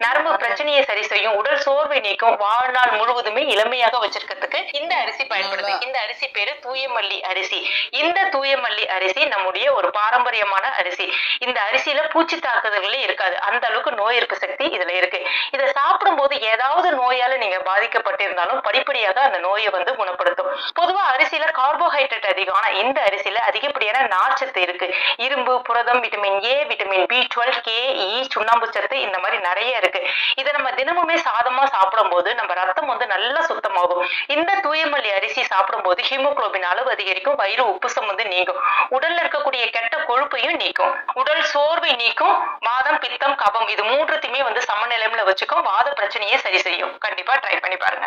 நரம்பு பிரச்சனையை சரி செய்யும் உடல் சோர்வை நீக்கும் வாழ்நாள் முழுவதுமே இளமையாக வச்சிருக்கிறதுக்கு இந்த அரிசி பயன்படுது. இந்த அரிசி பேரு தூயமல்லி அரிசி. இந்த தூயமல்லி அரிசி நம்முடைய ஒரு பாரம்பரியமான அரிசி. இந்த அரிசியில பூச்சி தாக்குதல்களே இருக்காது. அந்த அளவுக்கு நோய் எதிர்ப்பு சக்தி இதுல இருக்கு. இதை சாப்பிடும்போது ஏதாவது நோயால நீங்க பாதிக்கப்பட்டிருந்தாலும் படிப்படியாக அந்த நோயை வந்து குணப்படுத்தும். பொதுவா அரிசியில கார்போஹைட்ரேட் அதிகம். ஆனா இந்த அரிசியில அதிகப்படியான நார்ச்சத்து இருக்கு. இரும்பு புரதம் vitamin A vitamin B twelve K E சுண்ணாம்பு சத்து இந்த மாதிரி நிறைய இருக்கு. இதை நம்ம தினமுமே சாதமா சாப்பிடும்போது நம்ம ரத்தம் வந்து நல்லா சுத்தமாகும். இந்த தூயமல்லி அரிசி சாப்பிடும்போது ஹீமோக்ளோபின் அளவு அதிகரிக்கும் வயிறு உப்புசம் வந்து நீங்கும். உடல்ல இருக்கக்கூடிய கெட்ட கொழுப்பையும் நீக்கும். உடல் சோர்வை நீக்கும். வாதம் பித்தம் கபம் இது மூன்றுத்தையுமே வந்து சமநிலையில வச்சுக்கும். வாத பிரச்சனையை சரி செய்யும். கண்டிப்பா ட்ரை பண்ணி பாருங்க.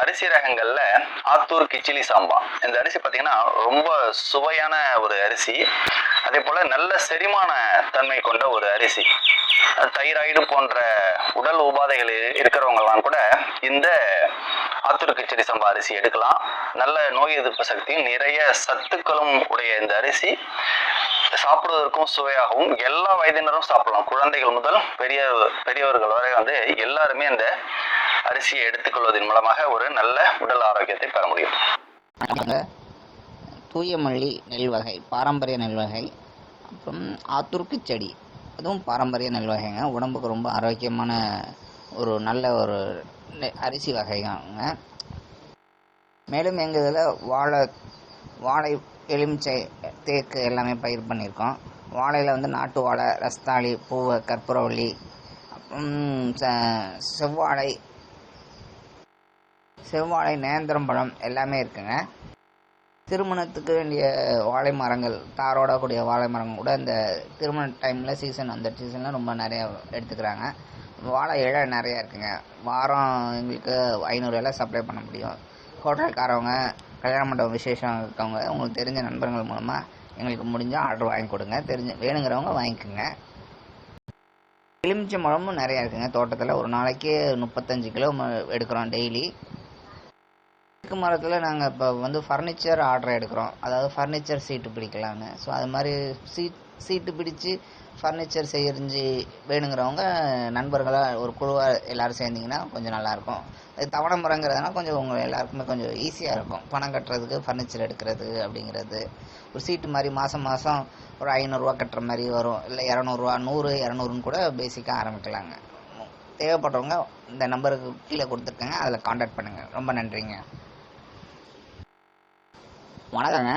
அரிசி ரகங்கள்ல ஆத்தூர் கிச்சிலி சாம்பா இந்த அரிசி பாத்தீங்கன்னா ரொம்ப சுவையான ஒரு அரிசி. அதே போல நல்ல செரிமான தன்மை கொண்ட ஒரு அரிசி. தைராய்டு போன்ற உடல் உபாதைகள் இருக்கிறவங்கலாம் கூட இந்த ஆத்தூர் கிச்சடி சம்பா அரிசி எடுக்கலாம். நல்ல நோய் எதிர்ப்பு சக்தியும் நிறைய சத்துக்களும் உடைய இந்த அரிசி. சாப்பிடுவதற்கும் சுவையாகவும் எல்லா வயதினரும் சாப்பிடலாம். குழந்தைகள் முதல் பெரிய பெரியவர்கள் வரை வந்து எல்லாருமே இந்த அரிசியை எடுத்துக்கொள்வதன் மூலமாக ஒரு நல்ல உடல் ஆரோக்கியத்தை பெற முடியும். தூயமல்லி நெல் வகை பாரம்பரிய நெல் வகை அப்புறம் ஆத்துருக்கு செடி. அதுவும் பாரம்பரிய நெல் வகைங்க. உடம்புக்கு ரொம்ப ஆரோக்கியமான ஒரு நல்ல ஒரு நெ- அரிசி வகைங்க மேலும் எங்கள் இதில் வாழை வாழை எலுமிச்சை தேக்கு எல்லாமே பயிர் பண்ணியிருக்கோம். வாழையில் வந்து நாட்டு வாழை ரஸ்தாளி பூவை கற்பூரவள்ளி அப்புறம் செவ்வாழை செவ்வாழை நேந்திரம் பழம் எல்லாமே இருக்குங்க. திருமணத்துக்கு வேண்டிய வாழை மரங்கள் தாரோட கூடிய வாழை மரங்கள் கூட இந்த திருமண டைமில் சீசன் அந்த சீசனில் ரொம்ப நிறையா எடுத்துக்கிறாங்க. வாழை இலை நிறையா இருக்குங்க. வாரம் எங்களுக்கு ஐநூறு இலை சப்ளை பண்ண முடியும். ஹோட்டல்காரவங்க கல்யாண மண்டபம் விசேஷம் இருக்கவங்க உங்களுக்கு தெரிஞ்ச நண்பர்கள் மூலமாக எங்களுக்கு முடிஞ்சால் ஆர்டர் வாங்கி கொடுங்க. தெரிஞ்ச வேணுங்கிறவங்க வாங்கிக்கோங்க. எலுமிச்சை மரமும் நிறையா இருக்குங்க. தோட்டத்தில் ஒரு நாளைக்கு முப்பத்தஞ்சு கிலோ ம- எடுக்கிறோம் டெய்லி தேக்கு மரத்தில் நாங்கள் இப்போ வந்து ஃபர்னிச்சர் ஆர்டர் எடுக்கிறோம். அதாவது ஃபர்னிச்சர் சீட்டு பிடிக்கலான்னு ஸோ அது மாதிரி சீட் சீட்டு பிடிச்சு ஃபர்னிச்சர் செஞ்சு வேணுங்கிறவங்க நண்பர்களாக ஒரு குழுவாக எல்லோரும் சேர்ந்திங்கன்னா கொஞ்சம் நல்லாயிருக்கும். அது தவணை முறைங்கிறதுனா கொஞ்சம் உங்கள் எல்லாருக்குமே கொஞ்சம் ஈஸியாக இருக்கும். பணம் கட்டுறதுக்கு ஃபர்னிச்சர் எடுக்கிறது அப்படிங்கிறது. ஒரு சீட்டு மாதிரி மாதம் மாதம் ஒரு ஐநூறுரூவா கட்டுற மாதிரி வரும். இல்லை இரநூறுவா நூறு இரநூறுன்னு கூட பேசிக்காக ஆரம்பிக்கலாங்க. தேவைப்படுறவங்க இந்த நம்பருக்கு கீழே கொடுத்துருக்கேங்க. அதில் காண்டாக்ட் பண்ணுங்கள் ரொம்ப நன்றிங்க. வணக்கங்க.